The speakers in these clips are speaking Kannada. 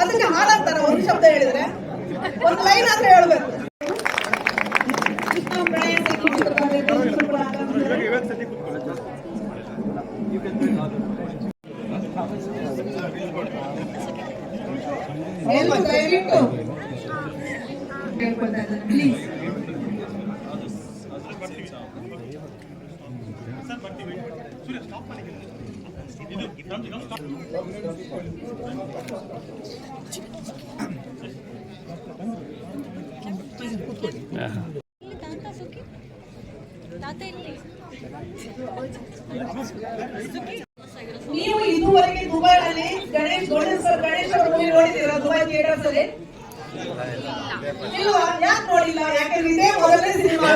ಅದಕ್ಕೆ ಹಾಡಂತಾರ ಒಂದು ಶಬ್ದ ಹೇಳಿದ್ರೆ. ಒಂದು ಲೈನ್ ಆದ್ರೆ ಹೇಳ್ಬೇಕು. ದಯವಿಟ್ಟು. ಪ್ಲೀಸ್ ಇಲ್ಲಿ ತಾತ ಸುಖಿ ತಾತ ಇಲ್ಲಿ ನೀವು ಇದುವರೆಗೆ ದುಬೈನಲ್ಲಿ ಗಣೇಶ್ ಗಣೇಶ್ ಅವರ ಮೂವಿ ನೋಡಿದ್ದೀರಾ? ದುಬೈ ಥಿಯೇಟರ್ಸ್ ಅಲ್ಲಿ? ಇಲ್ವಾ ಯಾಕೆ ನೋಡಿಲ್ಲ? ಯಾಕಂದ್ರೆ ಇದೇ ಮೊದಲನೇ ಸಿನಿಮಾ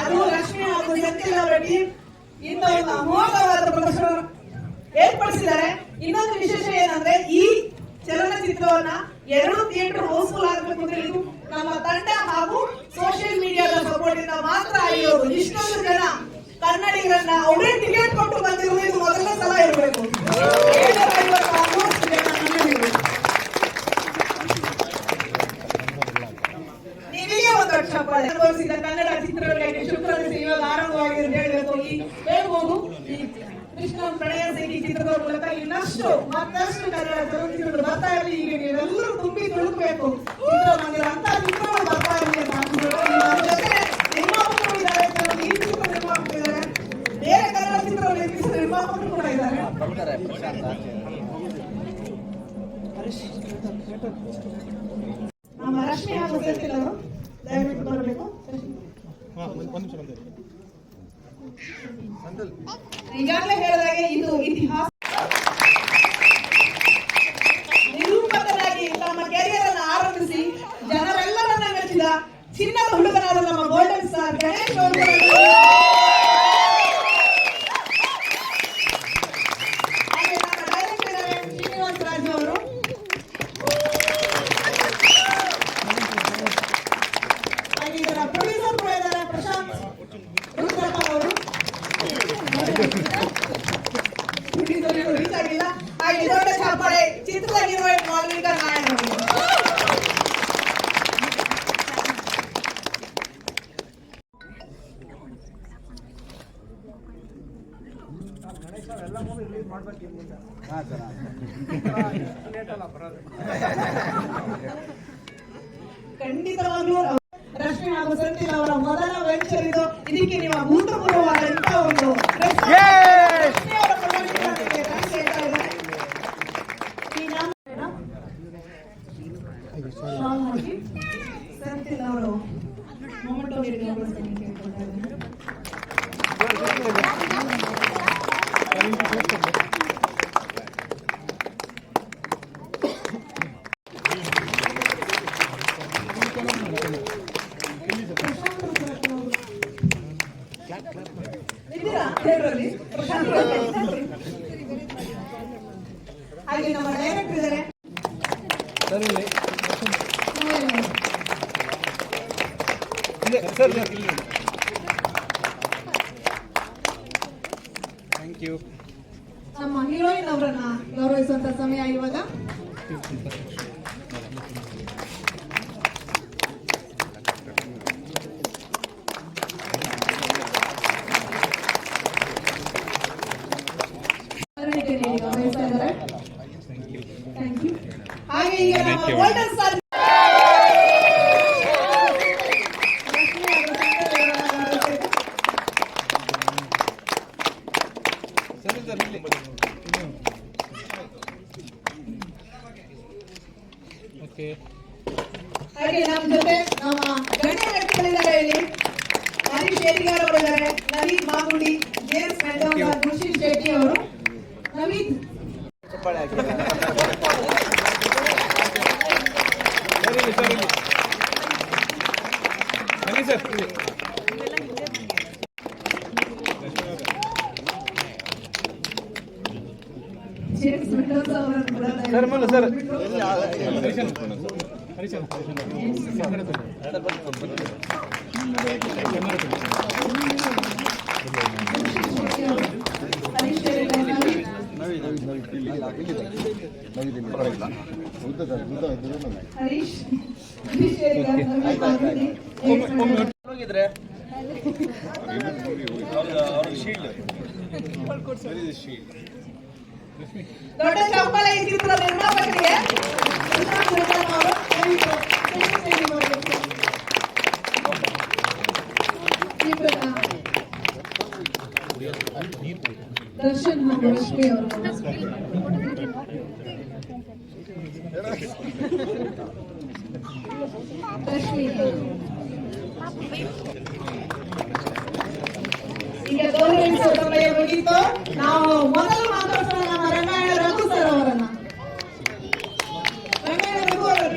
ಅದು? ಲಕ್ಷ್ಮಿ ಹಾಗೂ ಸತ್ಯ ಅವರ ಟೀಮ್ ಇಂಥ ಒಂದು ಅಮೋಘವಾದ ಪ್ರದರ್ಶನ ಏರ್ಪಡಿಸಿದ್ದಾರೆ. ಇನ್ನೊಂದು ವಿಶೇಷ ಏನಂದ್ರೆ ಈ ಚಲನಚಿತ್ರವನ್ನ ಎರಡು ಥಿಯೇಟರ್ ಹೌಸ್ಫುಲ್ ಆಗಬೇಕು ಅಂದ್ರೆ ಇದು ನಮ್ಮ ತಂಡ ಹಾಗೂ ಸೋಷಿಯಲ್ ಮೀಡಿಯಾದ ಸಪೋರ್ಟ್ ಇಂದ ಮಾತ್ರ ಆಗಿರೋದು ಇಷ್ಟೊಂದು ಜನ ಕನ್ನಡಿಗರನ್ನ ಅವರೇ ಟಿಕೆಟ್ ಕೊಟ್ಟು ಬಂದಿರುವುದು ಮೊದಲನೇ ಸಲ ಇರಬೇಕು ಏಳ್ನೂರ ಐವತ್ತು almost ಜನ ಕನ್ನಡಿಗರು. ನೀವೇ ಒಂದು ವರ್ಷ ಪಡೆ ಅನುಭವಿಸಿದ ಕನ್ನಡ ಚಿತ್ರಗಳಿಗೆ ಶುಕ್ರವಾರ ಇವಾಗ ಆರಂಭವಾಗಿದೆ ಅಂತ ಹೇಳಬೇಕು ಈ ಹೇಳ್ಬೋದು. ಈ ಕೃಷ್ಣ ಪ್ರಣಯ ಸೇರಿ ಚಿತ್ರದ ಮೂಲಕ ಇನ್ನಷ್ಟು ಮತ್ತಷ್ಟು ಕನ್ನಡ ಚಲನಚಿತ್ರಗಳು ಬರ್ತಾ ಇರಲಿ. ಈಗ ನೀವೆಲ್ಲರೂ ತುಂಬಿ ತುಳುಕಬೇಕು. Çok şükür. ಇದ್ದಾರೆ. ಥ್ಯಾಂಕ್ ಯು ಹಾಗೆ ಈಗ ನಮ್ಮ ಗೋಲ್ಡನ್ ಸ್ಟಾರ್ ಹಾಗೆ ನಮ್ಮ ಜೊತೆ ನಮ್ಮ ಗಣ್ಯ ವ್ಯಕ್ತಿಗಳಿದ್ದಾರೆ ಇಲ್ಲಿ ಹರೀಶ್ ಶೆಟ್ಟಿಗಾರ್ ಅವರು ಇದ್ದಾರೆ ನವೀನ್ ಮಾಗುಡಿ ಜೇಮ್ಸ್ ಮೆಂಡೋಜಾ ಖುಷಿ ಶೆಟ್ಟಿ ಅವರು ನವೀನ್ ಜೇಮ್ಸ್ ಮಲ್ಲ ಸರ್. ಹರೀಶ್ ಹೇಳಿದ್ದಾರೆ. ಹರೀಶ್ ಹರೀಶ್ ಹೇಳಿದ್ದಾರೆ. ನವೀನ್ ಅವರಿಗೆ ಜೇಮ್ಸ್ ಮೆಂಡೋಸ್. ದೊಡ್ಡ ಚಪ್ಪಳ ಈ ಚಿತ್ರದ ನಿರ್ಮಾಪಕರಿಗೆ ವಿಶ್ರಾಂತಿ ನಿರ್ಮಾಣ ಅವರು ದಯವಿಟ್ಟು ದಯವಿಟ್ಟು ಮಾಡಬೇಕು. ಚಿತ್ರದ ದರ್ಶನ್ ಹಾಗೂ ರಶ್ಮಿ ಅವರು ರಶ್ಮಿ ಈಗ ಗೌರವಿಸುವ ಸಮಯ ಮುಗಿತು ನಾವು ಮೊದಲು ಮಾತಾಡ್ಸೋಣ ನಮ್ಮ ರಂಗಾಯಣ ರಘು ಸರ್ ಅವರನ್ನ. ರಂಗಾಯಣ ರಘು ಅವರು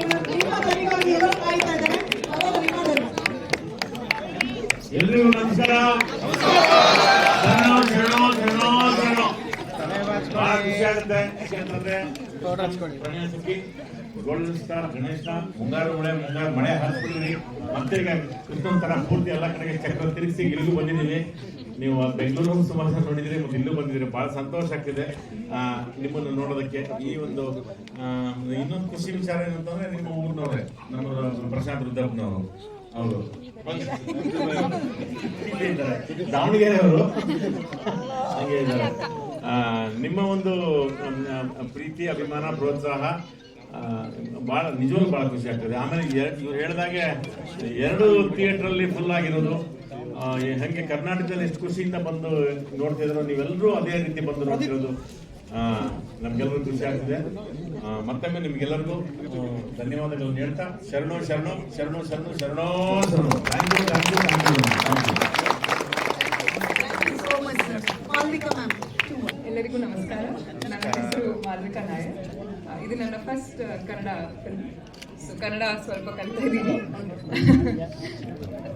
ನಮಸ್ಕಾರ. ಗೋಲ್ಡನ್ ಸ್ಟಾರ್ ಗಣೇಶ, ಮುಂಗಾರು ಮಳೆ ಮುಂಗಾರು ಮಳೆ ಹಾಕ್ಬಿಟ್ಟಿದ್ರಿ ಮತ್ತೆ ಈಗ ತರ ಪೂರ್ತಿ ಎಲ್ಲ ಕಡೆಗೆ ಚಕ್ರ ತಿರುಗಿಸಿ ಇಲ್ಲಿಗೂ ಬಂದಿದ್ದೀವಿ. ನೀವು ಬೆಂಗಳೂರು ಸುಮಾರು ನೋಡಿದಿರಿ, ಮತ್ತೆ ಇಲ್ಲೂ ಬಂದಿದ್ದೀರಿ ಬಹಳ ಸಂತೋಷ ಆಗ್ತಿದೆ. ನಿಮ್ಮನ್ನು ನೋಡೋದಕ್ಕೆ. ಈ ಒಂದು ಇನ್ನೊಂದು ಖುಷಿ ವಿಚಾರ ಏನಂತಂದ್ರೆ ನಿಮ್ಮ ಊರಿನವ್ರೆ ನಮ್ಮ ಪ್ರಶಾಂತ್ ರುದ್ರಪ್ಪನವರು ಅವರು ಇಲ್ಲೇ. ದಾವಣಗೆರೆ ಅವರು ಹಂಗೆ ಇದ್ದಾರೆ. ನಿಮ್ಮ ಒಂದು ಪ್ರೀತಿ, ಅಭಿಮಾನ, ಪ್ರೋತ್ಸಾಹ ಬಹಳ, ನಿಜವಾಗ್ಲೂ ಬಹಳ ಖುಷಿ ಆಗ್ತದೆ. ಆಮೇಲೆ ಇವ್ರು ಹೇಳ್ದಾಗೆ ಎರಡು ಥಿಯೇಟರ್ ಅಲ್ಲಿ ಫುಲ್ ಆಗಿರೋದು. ಹಂಗೆ ಕರ್ನಾಟಕದಲ್ಲಿ ಎಷ್ಟು ಖುಷಿಯಿಂದ ಬಂದು ನೋಡ್ತಿದ್ರು ನೀವೆಲ್ಲರೂ ಅದೇ ರೀತಿ ಬಂದು ನೋಡ್ತಿರೋದು ನಮ್ಗೆಲ್ಲರೂ ಖುಷಿ ಆಗ್ತಿದೆ. ಮತ್ತೊಮ್ಮೆ ನಿಮ್ಗೆಲ್ಲರಿಗೂ ಧನ್ಯವಾದಗಳನ್ನು ಹೇಳ್ತಾ ಶರಣು ಶರಣು ಶರಣು ಶರಣು ಶರಣೋ. ಶರಣು thank you thank you thank you thank you Malvika ma'am ಎಲ್ಲರಿಗೂ ನಮಸ್ಕಾರ ನನ್ನ ಹೆಸರು ಮಾಲ್ವಿಕಾ ನಾಯರ್ ಆ, ಇದು ನನ್ನ first Kannada film so Kannada ಸ್ವಲ್ಪ ಕಲಿತಾ ಇದ್ದೀನಿ.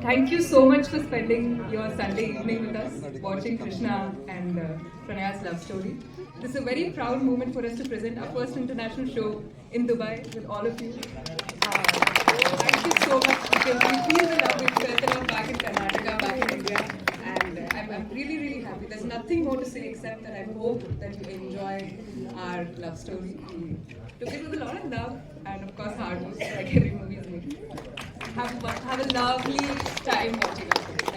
Thank you so much for spending your Sunday evening with us watching Krishna and Pranaya's love story this a very proud moment for us to present a first international show in Dubai with all of you Thank you so much. Because we feel the love we've felt it back in I'm, I'm really, really happy. There's nothing more to say except that I hope that you enjoy our love story. Took it with a lot of love and of course hard work, like every movie is making. Have, a- have a lovely time watching us.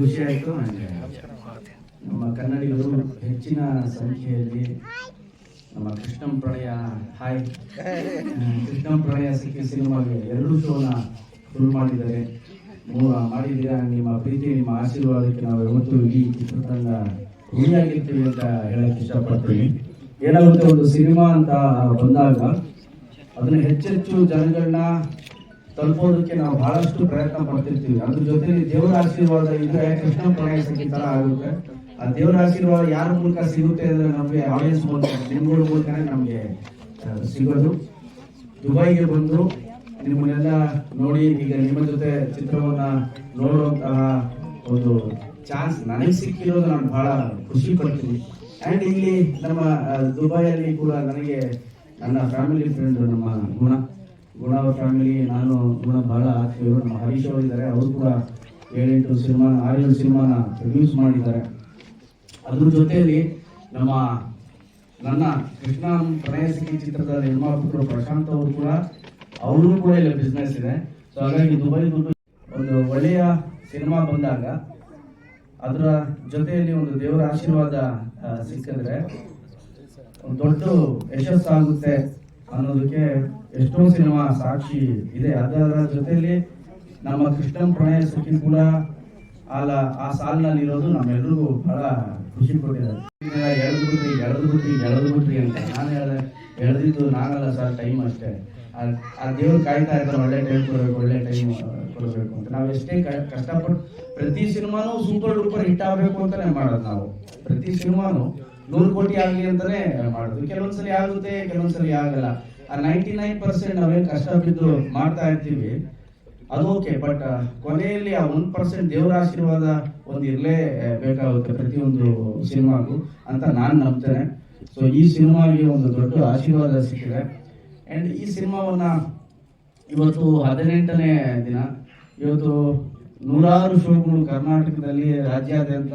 ಖುಷಿ ಆಯ್ತು ನನಗೆ ನಮ್ಮ ಕನ್ನಡಿಗರು ಹೆಚ್ಚಿನ ಸಂಖ್ಯೆಯಲ್ಲಿ ನಮ್ಮ ಕೃಷ್ಣಂ ಪ್ರಣಯ, ಹಾಯ್. ಕೃಷ್ಣಂ ಪ್ರಣಯ ಸಿಕ್ಕಿ ಸಿನಿಮಾಗೆ ಎರಡು ಶೋನ ಫುಲ್ ಮಾಡಿದ್ದಾರೆ. ಮಾಡಿದ್ದೀರಾ? ನಿಮ್ಮ ಪ್ರೀತಿ, ನಿಮ್ಮ ಆಶೀರ್ವಾದಕ್ಕೆ ನಾವು ಯಾವತ್ತೂ ಇಡೀ ಚಿತ್ರತಂಡ ಋಣಿಯಾಗಿರ್ತೀವಿ ಅಂತ ಹೇಳಕ್ ಇಷ್ಟಪಡ್ತೀನಿ. ಏನಾಗುತ್ತೆ ಒಂದು ಸಿನಿಮಾ ಅಂತ ಬಂದಾಗ, ಅದನ್ನ ಹೆಚ್ಚೆಚ್ಚು ಜನಗಳನ್ನ ತಲುಪೋದಕ್ಕೆ ನಾವು ಬಹಳಷ್ಟು ಪ್ರಯತ್ನ ಪಡ್ತಿರ್ತೀವಿ. ಅದ್ರ ಜೊತೆಲಿ ದೇವರ ಆಶೀರ್ವಾದ ಇದ್ರೆ ಕೃಷ್ಣ ಪ್ರಯಾಣಿಸಕ್ಕೆ ಸಿಕ್ಕಿ ತರ ಆಗುತ್ತೆ. ಆ ದೇವರ ಆಶೀರ್ವಾದ ಯಾರ ಮೂಲಕ ಸಿಗುತ್ತೆ ಅಂದ್ರೆ ನಮಗೆ ಆಡಿಯನ್ಸ್ ಮೂಲಕ ನಿಮ್ಗಳ ಮೂಲಕನೇ ನಮಗೆ ಸಿಗೋದು. ದುಬೈಗೆ ಬಂದು ನಿಮ್ಮನ್ನೆಲ್ಲ ನೋಡಿ ಈಗ ನಿಮ್ಮ ಜೊತೆ ಚಿತ್ರವನ್ನ ನೋಡುವಂತಹ ಒಂದು ಚಾನ್ಸ್ ನನಗೆ ಸಿಕ್ಕಿರೋದು ನಾನು ಬಹಳ ಖುಷಿ ಪಡ್ತೀನಿ. ಅಂಡ್ ಇಲ್ಲಿ ನಮ್ಮ ದುಬೈಯಲ್ಲಿ ಕೂಡ ನನಗೆ ನನ್ನ ಫ್ಯಾಮಿಲಿ ಫ್ರೆಂಡ್ ನಮ್ಮ ಗುಣ. ಗುಣ ಫ್ಯಾಮಿಲಿ ನಾನು ಗುಣ ಬಹಳ ಆಗ್ತೀವಿ ನಮ್ಮ ಹರೀಶ್ ಅವರು ಇದ್ದಾರೆ. ಅವರು ಕೂಡ ಏಳೆಂಟು ಸಿನಿಮಾ ಆರೇಳು ಸಿನಿಮಾನ ಪ್ರೊಡ್ಯೂಸ್ ಮಾಡಿದ್ದಾರೆ. ಅದ್ರ ಜೊತೆಯಲ್ಲಿ ನಮ್ಮ ನನ್ನ ಕೃಷ್ಣ ಪ್ರಣಯ ಸಿಕ್ಕಿ ಚಿತ್ರದ ನಿರ್ಮಾಪಕರು ಪ್ರಶಾಂತ್ ಅವರು ಕೂಡ ಅವರು ಕೂಡ ಇಲ್ಲಿ ಬಿಸ್ನೆಸ್ ಇದೆ. ಸೊ ಹಾಗಾಗಿ ದುಬೈ ದುಡ್ಡು ಒಂದು ಒಳ್ಳೆಯ ಸಿನಿಮಾ ಬಂದಾಗ ಅದರ ಜೊತೆಯಲ್ಲಿ ಒಂದು ದೇವರ ಆಶೀರ್ವಾದ ಸಿಕ್ಕಿದ್ರೆ ಒಂದು ದೊಡ್ಡ ಯಶಸ್ಸಾಗುತ್ತೆ ಅನ್ನೋದಕ್ಕೆ ಎಷ್ಟೋ ಸಿನಿಮಾ ಸಾಕ್ಷಿ ಇದೆ. ಅದರ ಜೊತೆಯಲ್ಲಿ ನಮ್ಮ ಕೃಷ್ಣನ್ ಪ್ರಣಯ ಸುಖಿ ಕೂಡ ಅಲ್ಲ ಆ ಸಾಲಿನಲ್ಲಿ ಇರೋದು ನಮ್ಮೆಲ್ರಿಗೂ ಬಹಳ ಖುಷಿ ಕೊಟ್ಟಿದ್ದಾರೆ. ಎಳೆದು ಬಿಡ್ರಿ, ಎಳೆದು ಬಿಟ್ರಿ ಎಳೆದು ಬಿಟ್ರಿ ಅಂತ ನಾನು ಹೇಳಿದೆ, ಎಳೆದಿದ್ದು ನಾನಲ್ಲ ಸರ್, ಟೈಮ್ ಅಷ್ಟೇ. ಆ- ದೇವ್ರು ಕಾಯ್ತಾ ಇರ್ತಾರೆ ಒಳ್ಳೆ ಟೈಮ್ ಕೊಡಬೇಕು, ಒಳ್ಳೆ ಟೈಮ್ ಕೊಡಬೇಕು ಅಂತ. ನಾವು ಎಷ್ಟೇ ಕಷ್ಟಪಟ್ಟು ಪ್ರತಿ ಸಿನಿಮಾನು ಸೂಪರ್ ಡೂಪರ್ ಹಿಟ್ ಆಗಬೇಕು ಅಂತಾನೆ ಮಾಡೋದು ನಾವು. ಪ್ರತಿ ಸಿನಿಮಾನು ನೂರು ಕೋಟಿ ಆಗಲಿ ಅಂತಾನೆ ಮಾಡೋದು. ಕೆಲವೊಂದ್ಸಲಿ ಆಗುತ್ತೆ, ಕೆಲವೊಂದ್ಸಲಿ ಆಗಲ್ಲ. ನೈಂಟಿ ನೈನ್ ಪರ್ಸೆಂಟ್ ನಾವೇನು ಕಷ್ಟ ಬಿದ್ದು ಮಾಡ್ತಾ ಇರ್ತೀವಿ. ಅದು ಓಕೆ ಬಟ್ ಕೊನೆಯಲ್ಲಿ ಆ ಒನ್ ಪರ್ಸೆಂಟ್ ದೇವರ ಆಶೀರ್ವಾದ ಒಂದು ಇರಲೇ ಬೇಕಾಗುತ್ತೆ ಪ್ರತಿಯೊಂದು ಸಿನಿಮಾಗೂ ಅಂತ ನಾನು ನಂಬ್ತೇನೆ. ಸೊ ಈ ಸಿನಿಮಾಗೆ ಒಂದು ದೊಡ್ಡ ಆಶೀರ್ವಾದ ಸಿಕ್ಕಿದೆ. ಆ್ಯಂಡ್ ಈ ಸಿನಿಮಾವನ್ನ ಇವತ್ತು ಹದಿನೆಂಟನೇ ದಿನ, ಇವತ್ತು ನೂರಾರು ಶೋಗಳು ಕರ್ನಾಟಕದಲ್ಲಿ ರಾಜ್ಯಾದ್ಯಂತ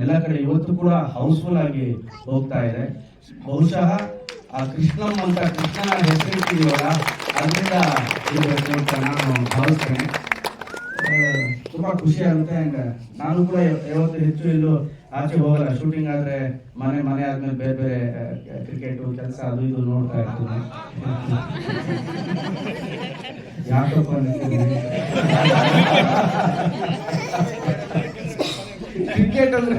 ಎಲ್ಲ ಕಡೆ ಇವತ್ತು ಕೂಡ ಹೌಸ್ಫುಲ್ ಆಗಿ ಹೋಗ್ತಾ ಇದೆ. ಬಹುಶಃ ಆ ಕೃಷ್ಣಂ ಅಂತ ಕೃಷ್ಣನ ಹೆಸರಿಟ್ಟಿದೀವಲ್ಲ ಅದರಿಂದ ಇರಬೇಕು ಅಂತ ನಾನು ಭಾವಿಸ್ತೇನೆ. ತುಂಬಾ ಖುಷಿ ಆಗುತ್ತೆ ಅಂಡ್ ನಾನು ಕೂಡ ಯಾವತ್ತು ಹೆಚ್ಚು ಎಲ್ಲೂ ಆಚೆ ಹೋಗಲ್ಲ. ಶೂಟಿಂಗ್ ಆದ್ರೆ ಮನೆ ಮನೆ ಆದ್ಮೇಲೆ ಬೇರೆ ಬೇರೆ ಕ್ರಿಕೆಟ್ ಕೆಲಸ ಅದು ಇದು ನೋಡ್ತಾ ಇರ್ತೀನಿ. ಯಾಕಪ್ಪ ಕ್ರಿಕೆಟ್ ಅಂದ್ರೆ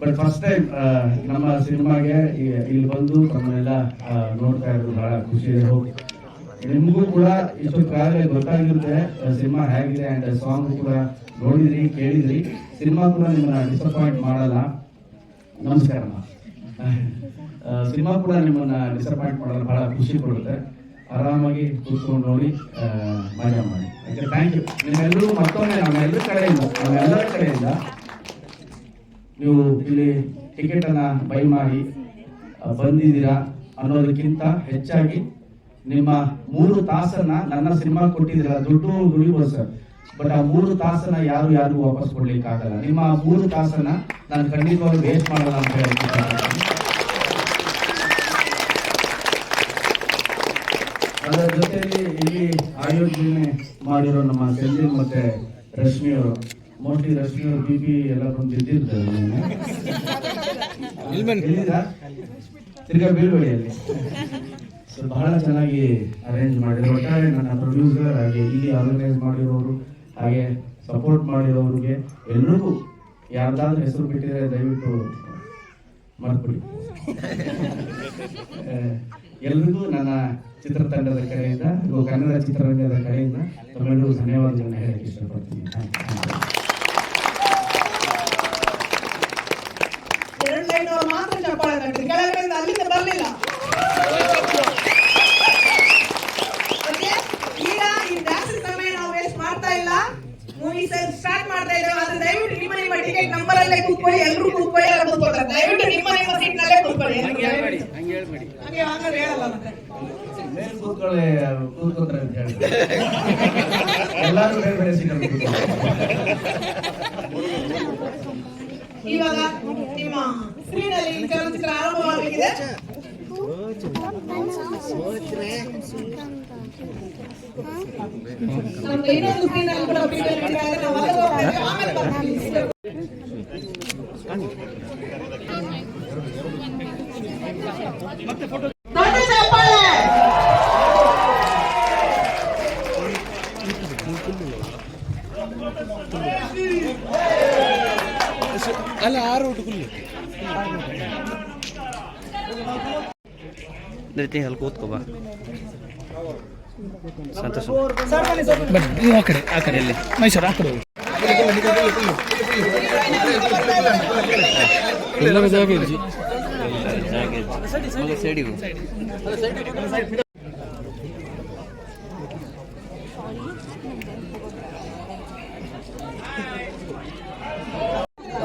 ಬಟ್ ಫಸ್ಟ್ ಟೈಮ್ ನಮ್ಮ ಸಿನಿಮಾಗೆ ಇಲ್ಲಿ ಬಂದು ತಮ್ಮನ್ನೆಲ್ಲ ನೋಡ್ತಾ ಇರೋದು ಬಹಳ ಖುಷಿ ಇದೆ. ನಿಮಗೂ ಕೂಡ ಇಷ್ಟೊತ್ತಾಗಲೇ ಗೊತ್ತಾಗಿರುತ್ತೆ ಸಿನಿಮಾ ಹೇಗಿದೆ ಅಂಡ್ ಸಾಂಗ್ ಕೂಡ ನೋಡಿದ್ರಿ, ಕೇಳಿದ್ರಿ. ಸಿನಿಮಾ ಕೂಡ ನಿಮ್ಮನ್ನ ಡಿಸಪಾಯಿಂಟ್ ಮಾಡಲ್ಲ. ನಮಸ್ಕಾರ ಸಿನಿಮಾ ಕೂಡ ನಿಮ್ಮನ್ನ ಡಿಸಪಾಯಿಂಟ್ ಮಾಡಲ್ಲ, ಬಹಳ ಖುಷಿ ಕೊಡುತ್ತೆ. ಆರಾಮಾಗಿ ಕೂತ್ಕೊಂಡು ನೋಡಿ ಮಜಾ ಮಾಡಿ. ಥ್ಯಾಂಕ್ ಯು ನಿಮ್ಮೆಲ್ಲರೂ ಮತ್ತೊಮ್ಮೆ, ನಮ್ಮೆಲ್ಲರ ಕಡೆಯಿಂದ ನಮ್ಮೆಲ್ಲರ ಕಡೆಯಿಂದ ನೀವು ಇಲ್ಲಿ ಟಿಕೆಟ್ ಅನ್ನ ಬೈ ಮಾಡಿ ಬಂದಿದ್ದೀರಾ ಅನ್ನೋದಕ್ಕಿಂತ ಹೆಚ್ಚಾಗಿ ನಿಮ್ಮ ಮೂರು ತಾಸನ್ನ ನನ್ನ ಸಿನಿಮಾ ಕೊಟ್ಟಿದ್ದೀರಾ ದುಡ್ಡು ದುಡಿಬೋದು ಸರ್ ಬಟ್ ಆ ಮೂರು ತಾಸನ್ನ ಯಾರು ಯಾರು ವಾಪಸ್ ಕೊಡ್ಲಿಕ್ಕೆ ಆಗಲ್ಲ ನಿಮ್ಮ ಮೂರು ತಾಸನ್ನ ನಾನು ಖಂಡಿತವಾಗಿ ವೇಸ್ಟ್ ಮಾಡಲ್ಲ ಅಂತ ಹೇಳ್ತೀನಿ ಅದರ ಜೊತೆಯಲ್ಲಿ ಇಲ್ಲಿ ಆಯೋಜನೆ ಮಾಡಿರೋ ನಮ್ಮ ಸೆಂದಿಲ್ ಮತ್ತೆ ರಶ್ಮಿ ಅವರು ಮೋಸ್ಟ್ಲಿ ರಶ್ಮಿ ಅವರು ಬಿ ಪಿ ಎಲ್ಲ ಬಂದು? ತಿರ್ಗಾ ಬೀಳ್ಬೇಡಿ ಅಲ್ಲಿ ಸೊ ಬಹಳ ಚೆನ್ನಾಗಿ ಅರೇಂಜ್ ಮಾಡಿದ್ರು. ಒಟ್ಟಾರೆ ನನ್ನ ಪ್ರೊಡ್ಯೂಸರ್ ಹಾಗೆ ಇಲ್ಲಿ ಆರ್ಗನೈಸ್ ಮಾಡಿರೋರು ಹಾಗೆ ಸಪೋರ್ಟ್ ಮಾಡಿರೋರಿಗೆ ಎಲ್ರಿಗೂ ಯಾರ್ದಾದ್ರೂ ಹೆಸರು ಬಿಟ್ಟಿದ್ರೆ ದಯವಿಟ್ಟು ಮರ್ತ್ಬಿಡಿ. ಎಲ್ರಿಗೂ ನನ್ನ ಚಿತ್ರತಂಡದ ಕಡೆಯಿಂದ ಹಾಗೂ ಕನ್ನಡ ಚಿತ್ರರಂಗದ ಕಡೆಯಿಂದ ತಮ್ಮೆಲ್ಲರಿಗೂ ಧನ್ಯವಾದಗಳನ್ನ ಹೇಳಕ್ಕೆ ಇಷ್ಟಪಡ್ತೀನಿ. ಎರಡು ಮಾತ್ರ ಚಪ್ಪಾಳೆ ತಟ್ರಿ ಕೆಳಗಡೆಯಿಂದ ಅಲ್ಲಿಂದ ಬರಲಿಲ್ಲ. ಈಗ ಈ ಜಾಸ್ತಿ ಸಮಯ ನಾವು ವೇಸ್ಟ್ ಮಾಡ್ತಾ ಇಲ್ಲ. ಮೂವಿ ಸ್ಟಾರ್ಟ್ ಮಾಡ್ತಾ ಇದ್ದೇವೆ. ಆದ್ರೆ ದಯವಿಟ್ಟು ನಿಮ್ಮ ನಿಮ್ಮ ಟಿಕೆಟ್ ನಂಬರ್ ಅಲ್ಲೇ ಕೂತ್ಕೊಳ್ಳಿ. ಎಲ್ಲರೂ ಕೂತ್ಕೊಳ್ಳಿ ಎಲ್ಲ ಕೂತ್ಕೊಳ್ತಾರೆ ದಯವಿಟ್ಟು ನಿಮ್ಮ ನಿಮ್ಮ ಸೀಟ್ ನಲ್ಲೇ ಕೂತ್ಕೊಳ್ಳಿ. ಹಂಗೆ ಹಂಗಾದ್ರೆ ಹೇಳಲ್ಲ ಮತ್ತೆ. ಮೇಲೆ ಕೂತ್ಕೊಳ್ಳಿ ಕೂತ್ಕೊತಾರೆ ಅಂತ ಹೇಳ್ತಾರೆ ಎಲ್ಲರೂ ಬೇರೆ ಬೇರೆ ಸೀಟ್ ಕೂತ್ಕೊಳ್ಳಿ. ಇವಾಗ ನಿಮ್ಮ ಸ್ಕ್ರೀನ್ ಅಲ್ಲಿ ಈ ಚಲನಚಿತ್ರ ಆರಂಭವಾಗಬೇಕಿದೆ ನಮ್ದು ಇನ್ನೊಂದು ಸ್ಕ್ರೀನ್ ಅಲ್ಲಿ ಕೂಡ video ನಡೀತಾ ಇದೆ. ನಾವು ಹೊರಗೆ ಹೋಗ್ತಾ ಇದ್ದೇವೆ. ಆಮೇಲೆ ಬರ್ತೀವಿ. ದೊಡ್ಡ ಚಪ್ಪಾಳೆ ನೃತ್ಯ ಅಲ್ಲಿ ಕೂತ್ಕೋ ಬಾ. ಸಂತೋಷ. ಬನ್ನಿ ಆ ಕಡೆ ಆ ಕಡೆ ಇಲ್ಲಿ. ಮೈಸೂರು ಆ ಕಡೆ ಎಲ್ಲರ ಜಾಗ ಇರ್ಜಿ. ಜಾಗ ಇರ್ಜಿ ಸೈಡಿಗೆ ಹೋಗು.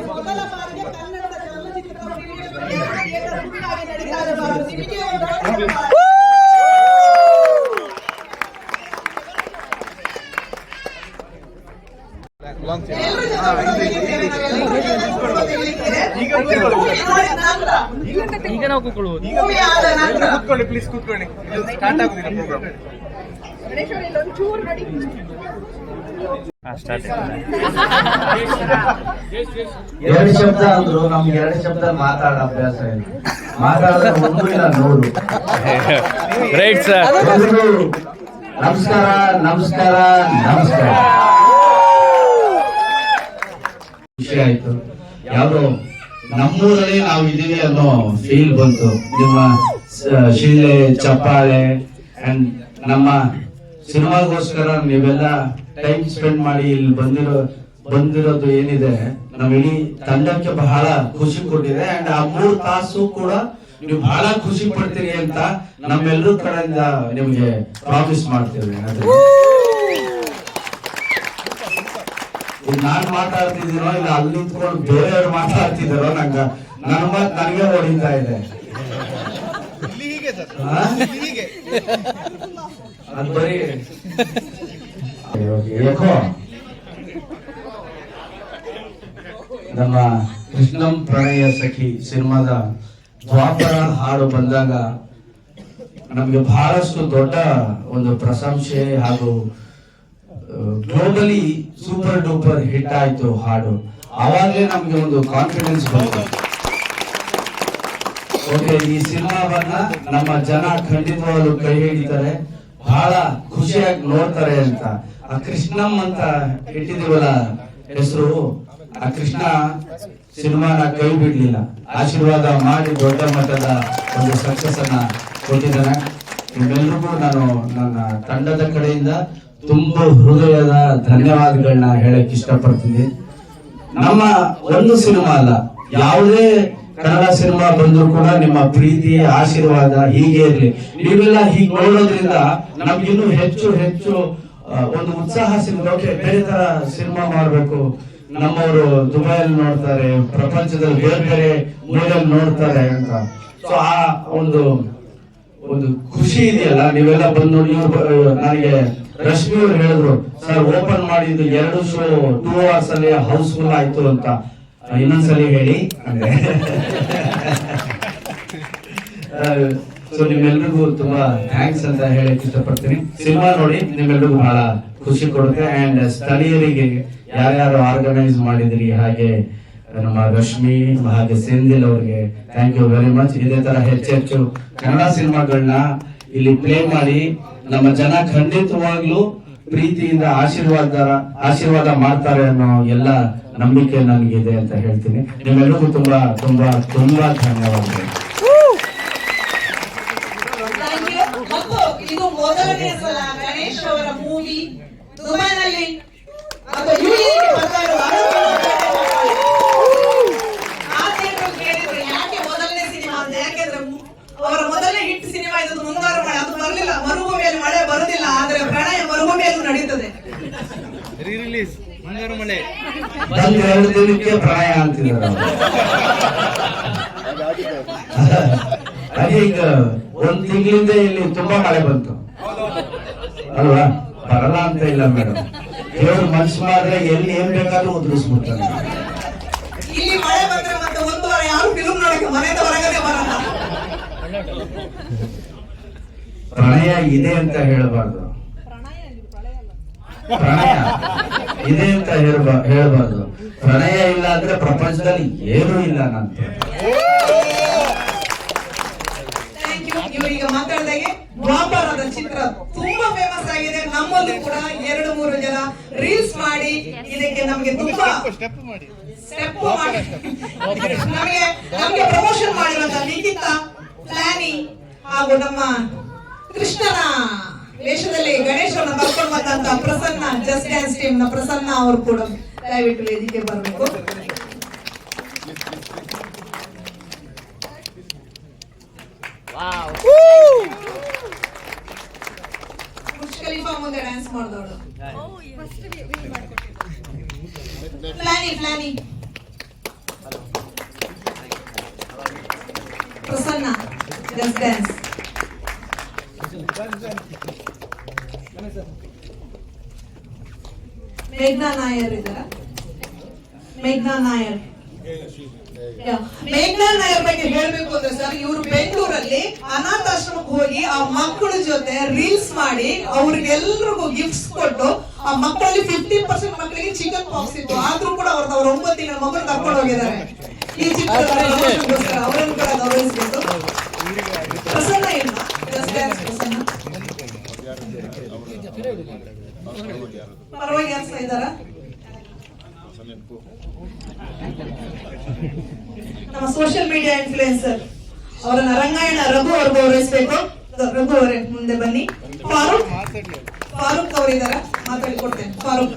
ಮೊದಲ ಬಾರಿಗೆ ಕನ್ನಡದ ಚಲನಚಿತ್ರ ಥಿಯೇಟರ್ ಫುಲ್ಲಾಗಿ ನಡೀತಾ ಇರಬಾರದು. ನಿಮಗೆ ಒಂದು ದೊಡ್ಡ ಚಪ್ಪಾಳೆ. ಎಲ್ರೂ ಜೊತೆ ಈಗ ನಾವು ಕೂತ್ಕೊಳ್ಳುವುದು. ಕೂತ್ಕೊಳ್ಳಿ ಪ್ಲೀಸ್ ಕೂತ್ಕೊಳ್ಳಿ. ಸ್ಟಾರ್ಟ್ ಆಗುದಿಲ್ಲ ಪ್ರೋಗ್ರಾಮ್. ಎರಡು ಶಬ್ದ ಅಂದ್ರು ನಮ್ಗೆ ಎರಡು ಶಬ್ದ ಮಾತಾಡೋ ಅಭ್ಯಾಸ ಇಲ್ಲ. ರೈಟ್ ಸರ್ ನಮಸ್ಕಾರ ನಮಸ್ಕಾರ ನಮಸ್ಕಾರ. ಖುಷಿ ಆಯ್ತು. ಯಾವ್ದೋ ನಮ್ಮೂರಲ್ಲಿ ನಾವು ಇದೀವಿ ಅನ್ನೋ ಫೀಲ್ ಬಂತು. ನಿಮ್ಮ ಶಿಲೆ ಚಪ್ಪಾಳೆ ಅಂಡ್ ನಮ್ಮ ಸಿನಿಮಾಗೋಸ್ಕರ ನೀವೆಲ್ಲ ಟೈಮ್ ಸ್ಪೆಂಡ್ ಮಾಡಿ ಇಲ್ಲಿ ಬಂದಿರೋ ಬಂದಿರೋದು ಏನಿದೆ? ನಮ್ಮ ಇಡೀ ತಂಡಕ್ಕೆ ಬಹಳ ಖುಷಿ ಕೊಟ್ಟಿದೆ. ಅಂಡ್ ಆ ಮೂರು ತಾಸು ಕೂಡ ನೀವು ಬಹಳ ಖುಷಿ ಪಡ್ತೀರಿ ಅಂತ ನಮ್ಮೆಲ್ಲರ ಕಡೆಯಿಂದ ನಿಮ್ಗೆ ಪ್ರಾಮಿಸ್ ಮಾಡ್ತೇವೆ. ನಾನ್ ಮಾತಾಡ್ತಿದ್ದೀನೋ ಇಲ್ಲ ಅಲ್ಲಿ ನಿಂತ್ಕೊಂಡು ಬೇರೆಯವ್ರು ಮಾತಾಡ್ತಿದ್ದಾರೋ ನಂಗ ನನ್ನ ಮಾತು ನನಗೆ ಹೊಡಿತಾ ಇದೆ. ಅದ್ ಬರೀ ಯಾಕೋ ನಮ್ಮ ಕೃಷ್ಣಂ ಪ್ರಣಯ ಸಖಿ ಸಿನಿಮಾದ ದ್ವಾಪರ ಹಾಡು ಬಂದಾಗ ನಮಗೆ ಬಹಳಷ್ಟು ದೊಡ್ಡ ಒಂದು ಪ್ರಶಂಸೆ ಹಾಗೂ ಗ್ಲೋಬಲಿ ಸೂಪರ್ ಡೂಪರ್ ಹಿಟ್ ಆಯ್ತು ಹಾಡು. ಆವಾಗಲೇ ನಮಗೆ ಒಂದು ಕಾನ್ಫಿಡೆನ್ಸ್ ಬಂತು. ಓಕೆ ಈ ಸಿನಿಮಾವನ್ನ ನಮ್ಮ ಜನ ಖಂಡಿತವಾಗ್ಲೂ ಕೈ ಹಿಡಿತಾರೆ. ಬಹಳ ಖುಷಿಯಾಗಿ ನೋಡ್ತಾರೆ ಅಂತ. ಆ ಕೃಷ್ಣಂ ಅಂತ ಇಟ್ಟಿದೀವಲ್ಲ ಹೆಸರು ಆ ಕೃಷ್ಣ ಸಿನಿಮಾನ ಕೈ ಬಿಡ್ಲಿಲ್ಲ. ಆಶೀರ್ವಾದ ಮಾಡಿ ದೊಡ್ಡ ಮಟ್ಟದ ಒಂದು ಸಕ್ಸಸ್ ಅನ್ನ ಕೊಟ್ಟಿದ್ದಾನೆ. ನಿಮ್ಮೆಲ್ರಿಗೂ ನಾನು ನನ್ನ ತಂಡದ ಕಡೆಯಿಂದ ತುಂಬಾ ಹೃದಯದ ಧನ್ಯವಾದಗಳನ್ನ ಹೇಳಕ್ ಇಷ್ಟಪಡ್ತೀನಿ. ನಮ್ಮ ಒಂದು ಸಿನಿಮಾ ಅಲ್ಲ, ಯಾವುದೇ ಕನ್ನಡ ಸಿನಿಮಾ ಬಂದ್ರು ಕೂಡ ನಿಮ್ಮ ಪ್ರೀತಿ, ಆಶೀರ್ವಾದ ಹೀಗೆ ಇರ್ಲಿ. ನೀವೆಲ್ಲ ಹೀಗೆ ನೋಡೋದ್ರಿಂದ ನಮ್ಗಿನ್ನೂ ಹೆಚ್ಚು ಹೆಚ್ಚು ಒಂದು ಉತ್ಸಾಹ ಸಿನಿಮಾ ಬೇರೆ ತರ ಸಿನಿಮಾ ಮಾಡ್ಬೇಕು. ನಮ್ಮವರು ದುಬೈಯಲ್ಲಿ ನೋಡ್ತಾರೆ, ಪ್ರಪಂಚದಲ್ಲಿ ಬೇರೆ ಬೇರೆ ಮೂಲೆಯಲ್ಲಿ ನೋಡ್ತಾರೆ ಅಂತ. ಸೊ ಆ ಒಂದು ಒಂದು ಖುಷಿ ಇದೆಯಲ್ಲ? ನೀವೆಲ್ಲ ಬಂದು ಇವ್ರು ನನಗೆ ರಶ್ಮಿ ಅವ್ರು ಹೇಳಿದ್ರು, ಸರ್, ಓಪನ್ ಮಾಡಿದ್ದು ಎರಡು ಶೋ ಟೂ ಅವರ್ಸ್ ಅಲ್ಲಿ ಹೌಸ್ಫುಲ್ ಆಯ್ತು ಅಂತ. ಇನ್ನೊಂದ್ಸಲಿ ಹೇಳಿ. ಅಂದ್ರೆ ಸೊ ನಿಮ್ಮೆಲ್ರಿಗೂ ತುಂಬಾ ಥ್ಯಾಂಕ್ಸ್ ಅಂತ ಹೇಳಕ್ ಇಷ್ಟಪಡ್ತೀನಿ. ಸಿನಿಮಾ ನೋಡಿ, ನಿಮ್ಮೆಲ್ರಿಗೂ ಬಹಳ ಖುಷಿ ಕೊಡುತ್ತೆ. ಅಂಡ್ ಸ್ಥಳೀಯರಿಗೆ ಯಾರ್ಯಾರು ಆರ್ಗನೈಸ್ ಮಾಡಿದ್ರಿ, ಹಾಗೆ ನಮ್ಮ ರಶ್ಮಿ, ಹಾಗೆ ಸೆಂದಿಲ್ ಅವ್ರಿಗೆ ಥ್ಯಾಂಕ್ ಯು ವೆರಿ ಮಚ್ ಇದೇ ತರ ಹೆಚ್ಚೆಚ್ಚು ಕನ್ನಡ ಸಿನಿಮಾಗಳನ್ನ ಇಲ್ಲಿ ಪ್ಲೇ ಮಾಡಿ, ನಮ್ಮ ಜನ ಖಂಡಿತವಾಗ್ಲೂ ಪ್ರೀತಿಯಿಂದ ಆಶೀರ್ವಾದ ಆಶೀರ್ವಾದ ಮಾಡ್ತಾರೆ ಅನ್ನೋ ಎಲ್ಲ ನಂಬಿಕೆ ನನಗಿದೆ ಅಂತ ಹೇಳ್ತೀನಿ. ನಿಮ್ಮೆಲ್ಲರಿಗೂ ತುಂಬಾ ತುಂಬಾ ತುಂಬಾ ಧನ್ಯವಾದಗಳು. ಇದು ಮೊದಲನೇ ದುಬೈನಲ್ಲಿ ಮತ್ತು UAE ಗೆ ಬರ್ತಾ ಆ ಥಿಯೇಟರ್ ಕೇಳಿದ್ರು ಯಾಕೆ ಮೊದಲನೇ ಸಿನಿಮಾ ಅಂತ ಯಾಕೆಂದ್ರೆ ಅವರ ಮೊದಲನೇ ಹಿಟ್ ಸಿನಿಮಾ ಇದ್ದದ್ದು ಮುಂಗಾರು ಮಳೆ ಅದು ಬರಲಿಲ್ಲ. ಮರುಭೂಮಿಯಲ್ಲಿ ಮಳೆ ಬರುದಿಲ್ಲ ಆದ್ರೆ ಪ್ರಣಯ ಮರುಭೂಮಿಯಲ್ಲೂ ನಡೀತದೆ. ರೀ ರಿಲೀಸ್ ಮುಂಗಾರು ಮಳೆ. ಎರಡು ದಿನಕ್ಕೆ ಪ್ರಣಯ ಅಂತಿದ್ದಾರೆ. ಅದೇ ಈಗ ಒಂದ್ ತಿಂಗಳಿಂದ ಇಲ್ಲಿ ತುಂಬಾ ಮಳೆ ಬಂತು. ಅಲ್ವಾ? ಬರಲ್ಲ ಅಂತ ಇಲ್ಲ ಮೇಡಮ್. ದೇವ್ರ ಮನ್ಸು ಮಾಡಿದ್ರೆ ಎಲ್ಲಿ ಏನ್ ಬೇಕಾದ್ರೂ ಉದುರಿಸ್ಬಿಡ್ತಾನೆ ಇಲ್ಲಿ ಮಳೆ ಬಂದ್ರೆ ಮತ್ತೆ ಒಂದು ವಾರ ಯಾರು ಫಿಲ್ಮ್ ನೋಡಕ್ಕೆ ಮನೆಯಿಂದ ಹೊರಗಡೆ ಬರಲ್ಲ. ಪ್ರಣಯ ಇದೆ ಅಂತ ಹೇಳಬಾರ್ದು. ಪ್ರಣಯ ಇದೆ ಅಂತ ಹೇಳ್ಬಾ- ಹೇಳ್ಬಾರ್ದು. ಪ್ರಣಯ ಇಲ್ಲ ಅಂದ್ರೆ ಪ್ರಪಂಚದಲ್ಲಿ ಏನೂ ಇಲ್ಲ ನಂತರ ಈಗ ಮಾತಾಡಿದಾಗೆ ದ್ವಾಪರದ ಚಿತ್ರ ತುಂಬಾ ಫೇಮಸ್ ಆಗಿದೆ. ನಮ್ಮಲ್ಲಿ ಕೂಡ ಎರಡು ಮೂರು ಜನ ರೀಲ್ಸ್ ಮಾಡಿ ಇದಕ್ಕೆ ನಮಗೆ ತುಂಬಾ ಸ್ಟೆಪ್ ಮಾಡಿ. ಸ್ಟೆಪ್ ಮಾಡಿ. ನಮಗೆ ನಮಗೆ ಪ್ರಮೋಷನ್ ಮಾಡಿರುವಂತ ನಿಖಿತ ಪ್ಲಾನಿ ಹಾಗೂ ನಮ್ಮ ಕೃಷ್ಣನ ವೇಷದಲ್ಲಿ ಗಣೇಶನ ಕರ್ಕೊಂಡು ಬಂದಂತ ಪ್ರಸನ್ನ ಜಸ್ಟ್ ಡ್ಯಾನ್ಸ್ ಟೀಮ್ನ ಪ್ರಸನ್ನ ಅವರು ಕೂಡ ದಯವಿಟ್ಟು ವೇದಿಕೆ ಬರಬೇಕು. ಬುರ್ಜ್ ಮುಂದೆ ಡ್ಯಾನ್ಸ್ ಮಾಡಿದವಳು ಪ್ಲಾನಿ ಪ್ಲಾನಿ ಪ್ರಸನ್ನ ಜಸ್ಟ್ ಡ್ಯಾನ್ಸ್ ಮೇಘ್ನಾ ನಾಯರ್ ಇದ್ದಾರ ಮೇಘ್ನಾ ನಾಯರ್. ಮೇಘ್ನಾ ನಾಯರ್ ಬಗ್ಗೆ ಹೇಳ್ಬೇಕು ಅಂದ್ರೆ ಸರ್ ಇವರು ಬೆಂಗಳೂರಲ್ಲಿ ಅನಾಥಾಶ್ರಮಕ್ಕೆ ಹೋಗಿ ಆ ಮಕ್ಕಳ ಜೊತೆ ರೀಲ್ಸ್ ಮಾಡಿ ಅವ್ರಿಗೆಲ್ರಿಗೂ ಗಿಫ್ಟ್ಸ್ ಕೊಟ್ಟು ಆ ಮಕ್ಕಳಲ್ಲಿ ಫಿಫ್ಟಿ ಪರ್ಸೆಂಟ್ ಮಕ್ಕಳಿಗೆ ಚಿಕನ್ ಪಾಕ್ಸ್ ಇತ್ತು. ಆದ್ರೂ ಕೂಡ ಅವ್ರದ್ದು ಅವ್ರ ಒಂಬತ್ತು ತಿಂಗಳ ಮಗಳು ಕರ್ಕೊಂಡು ಹೋಗಿದ್ದಾರೆ. ಈ ಪ್ರಮೋಷನ್ಗೋಸ್ಕರ ಅವರನ್ನು ಕೂಡ ಗೌರವಿಸಬೇಕು. ಪ್ರಸನ್ನ ಇಲ್ಲ. ಪರವಾಗಿ ಯಾರು ಇದ್ದಾರಾ? ಸೋಷಿಯಲ್ ಮೀಡಿಯಾ ಇನ್ಫ್ಲೂಯೆನ್ಸರ್ ಅವರನ್ನ ರಂಗಾಯಣ ರಘು ಅವ್ರು ಗೌರವಿಸಬೇಕು ರಘು ಅವರೇ ಮುಂದೆ ಬನ್ನಿ. ಫಾರೂಕ್. ಫಾರೂಕ್ ಅವರಿದಾರ ಮಾತಾಡಿ ಕೊಡ್ತೇನೆ ಫಾರೂಕ್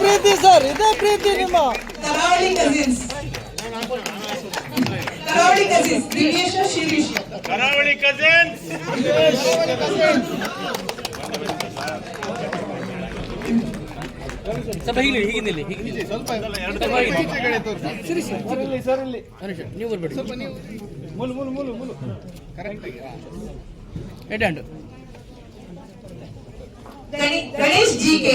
ಪ್ರೀತಿ ಸರ್ ಇದೆ ಪ್ರೀತಿ ನಿಮ್ಮ. ಕರಾವಳಿ ಕಸಿನ್ಸ್ ಕರಾವಳಿ ಕಸಿನ್ಸ್ ದಿವ್ಯೇಶ ಶಿರೀಶ್ ಕರಾವಳಿ ಕಜಿನ್ಸ್ ಸ್ವಲ್ಪ ಹೀಗೆ ಹೀಗೆ ಸ್ವಲ್ಪ ಸರ್ ಇಲ್ಲಿ ಸರ್ ಇಲ್ಲಿ. ನೀವು ಬರ್ಬೇಡಿ. ಸ್ವಲ್ಪ ನೀವು ಮುಲು ಮುಲು ಮುಲು ಮುಲು. ಕರೆಕ್ಟ್ ಹೆಡ್ ಹ್ಯಾಂಡ್ ಗಣಿ- Ganesh G K.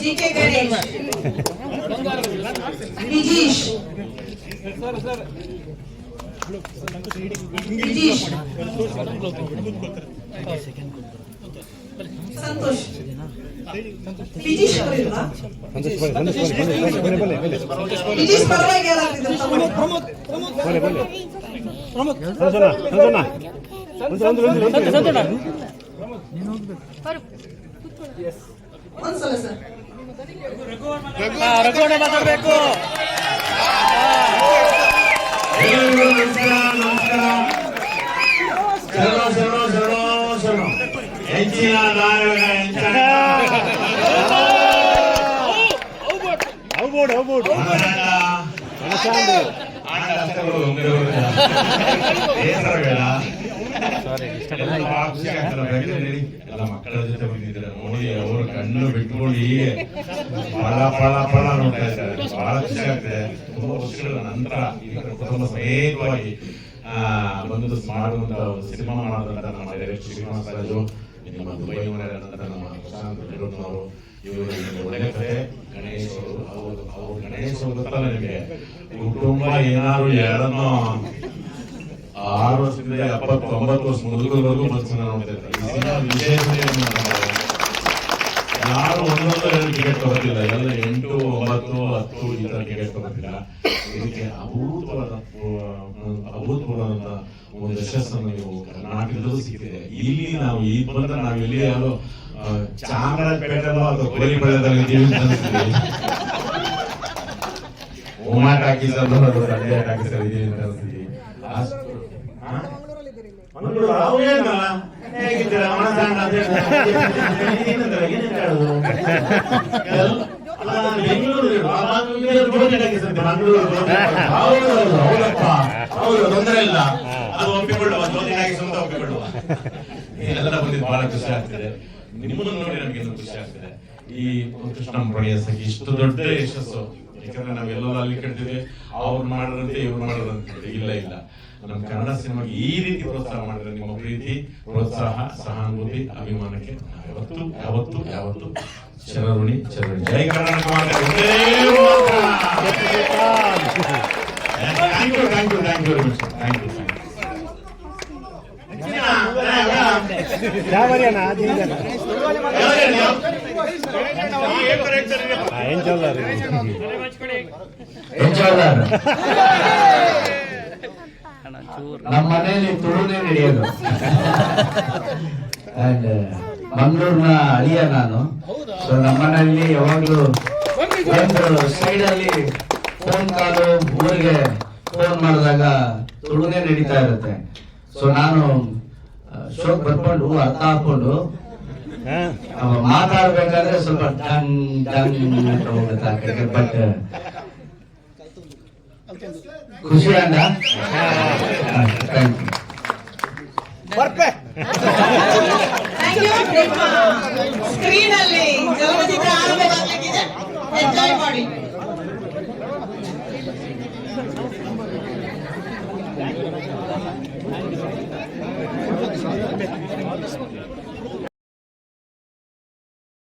G K Ganesh. Santosh. ಒಂದ್ಸಲ ಸರ್. ನಮಸ್ಕಾರ. ಹೆಂಚಿನ ನಾರಾಯಣ ಹೆಂಚನ ಎಲ್ಲ ಮಕ್ಕಳ ಜೊತೆ ಬಂದಿದ್ದಾರೆ ನೋಡಿ ಅವರು ಕಣ್ಣು ಬಿಟ್ಕೊಂಡು ಹೀಗೆ ಫಳ ಫಳ ಫಳ ನೋಡ್ತಾ ಇದ್ದಾರೆ ಬಹಳ ಖುಷಿ ಆಗ್ತದೆ ತುಂಬಾ ವರ್ಷಗಳ ನಂತರ ಕುಟುಂಬ ಸಮೇತವಾಗಿ ಬಂದು ಮಾಡುವಂತ ಒಂದು ಸಿನಿಮಾ ಮಾಡೋದಂತ ನಮ್ಮ ಡೈರೆಕ್ಟರ್ ಶ್ರೀನಿವಾಸ ರಾಜು ನಮ್ಮ ನಂತರ ನಮ್ಮ ಪ್ರಶಾಂತ್ ಅವರು ಒಳ್ಳೆ ಅವರು ಅವರು ನಿಮಗೆ. ಕುಟುಂಬ ಏನಾದ್ರು ಯಾರನ್ನೋ ಆರು ವರ್ಷದಿಂದ ಎಪ್ಪತ್ತು ಒಂಬತ್ತು ವರ್ಷ ಮುದುಕರವರೆಗೂ ಬದುಕನ್ನ ನೋಡ್ತಾ ಯಾರು ಒಂದೊಂದು ಎರಡು ಟಿಕೆಟ್ ತಗೋತಿಲ್ಲ. ಎಲ್ಲ ಎಂಟು, ಒಂಬತ್ತು, ಹತ್ತು ಈ ತರ ಟಿಕೆಟ್ ತಗೋತಿಲ್ಲ. ಇದಕ್ಕೆ ಅಭೂತವಾದ ಅಭೂತಪೂರ್ವದಂತ ಒಂದು ಯಶಸ್ಸನ್ನು ನೀವು ಕರ್ನಾಟಕದಲ್ಲೂ ಸಿಕ್ಕಿದೆ. ಇಲ್ಲಿ ನಾವು ಈ ಬಂದ್ರೆ ಇಲ್ಲಿ ಯಾರು ಆ, ಚಾಮರಾಜಪೇಟೆಲ್ಲೋ ಅಥವಾ ಕೋರಿಪಳ್ಯದಲ್ಲಿ ಇದ್ದೀವಿ ಅಂತ ಅನ್ಸುತ್ತೆ. ಉಮಾ ಟಾಕೀಸ್ ಅಲ್ಲೋ ಅಥವಾ ಸಂಜಯ್ ಟಾಕೀಸ್ ಅಲ್ಲಿ ಅಂತ ಹಾ? ಮಂಗಳೂರು ಅವು ಏನಲ್ಲ ಹೇಗಿದ್ದೀರಾ ಹೇಳ್ತಾರೆ. ಏನಂದ್ರೆ ಏನೇನ್ ಹೇಳೋದು? ತೊಂದರೆ ಇಲ್ಲ ಅದು ಒಪ್ಪಿಕೊಳ್ಳುವ ಜ್ಯೋತಿ ಟಾಕೀಸ್ ಅಂತ ಒಪ್ಪಿಕೊಳ್ಳುವ ಎಲ್ಲ ಬಂದಿದ್ದು ಬಹಳ ಖುಷಿ ಆಗ್ತದೆ ನಿಮ್ಮನ್ನು ನೋಡಿ ನನಗೆ ಖುಷಿ ಆಗ್ತದೆ. ಈ ಕೃಷ್ಣ ಪ್ರಯಾಸಕ್ಕೆ ಇಷ್ಟು ದೊಡ್ಡ ಯಶಸ್ಸು. ಯಾಕಂದ್ರೆ ನಾವೆಲ್ಲ ಅಲ್ಲಿ ಕಟ್ಟಿದ್ವಿ ಅವ್ರು ಮಾಡಿದ್ರಂತೆ ಇವ್ರು ಮಾಡಿದ್ರಂತೆ ಇಲ್ಲ ಇಲ್ಲ. ನಮ್ಮ ಕನ್ನಡ ಸಿನಿಮಾಗೆ ಈ ರೀತಿ ಪ್ರೋತ್ಸಾಹ ಮಾಡಿದ್ರೆ ನಿಮ್ಮ ಪ್ರೀತಿ, ಪ್ರೋತ್ಸಾಹ, ಸಹಾನುಭೂತಿ, ಅಭಿಮಾನಕ್ಕೆ ಯಾವತ್ತು ಯಾವತ್ತು ಯಾವತ್ತು ಚರರುಣಿ ಚರರುಣಿ ಜೈ Karnataka thank you thank you thank you thank you. ನಮ್ಮ ಮನೆಯಲ್ಲಿ ತುಳುನೇ ನಡೆಯೋದು. ಅಂಡ್ ಮಂಗಳೂರಿನ ಅಳಿಯ ನಾನು. ಸೊ ನಮ್ಮ ಮನೆಯಲ್ಲಿ ಯಾವಾಗ್ಲೂ ಒಂದು ಸೈಡ್ ಅಲ್ಲಿ ಫೋನ್ ಕಾಲು ಊರಿಗೆ ಫೋನ್ ಮಾಡಿದಾಗ ತುಳುನೇ ನಡೀತಾ ಇರುತ್ತೆ. ಸೊ ನಾನು ಶೋಕ್ ಬರ್ಕೊಂಡು ಅರ್ಥ ಹಾಕೊಂಡು ಮಾತಾಡಬೇಕಾದ್ರೆ ಮಾತಾಡ್ಬೇಕಾದ್ರೆ ಸ್ವಲ್ಪ ಡನ್ ಡನ್ ಹೋಗುತ್ತೆ ಬಟ್ ಖುಷಿ ಅಂದ್ರೆ ಸ್ಕ್ರೀನ್ ಎಂಜಾಯ್ ಮಾಡಿ.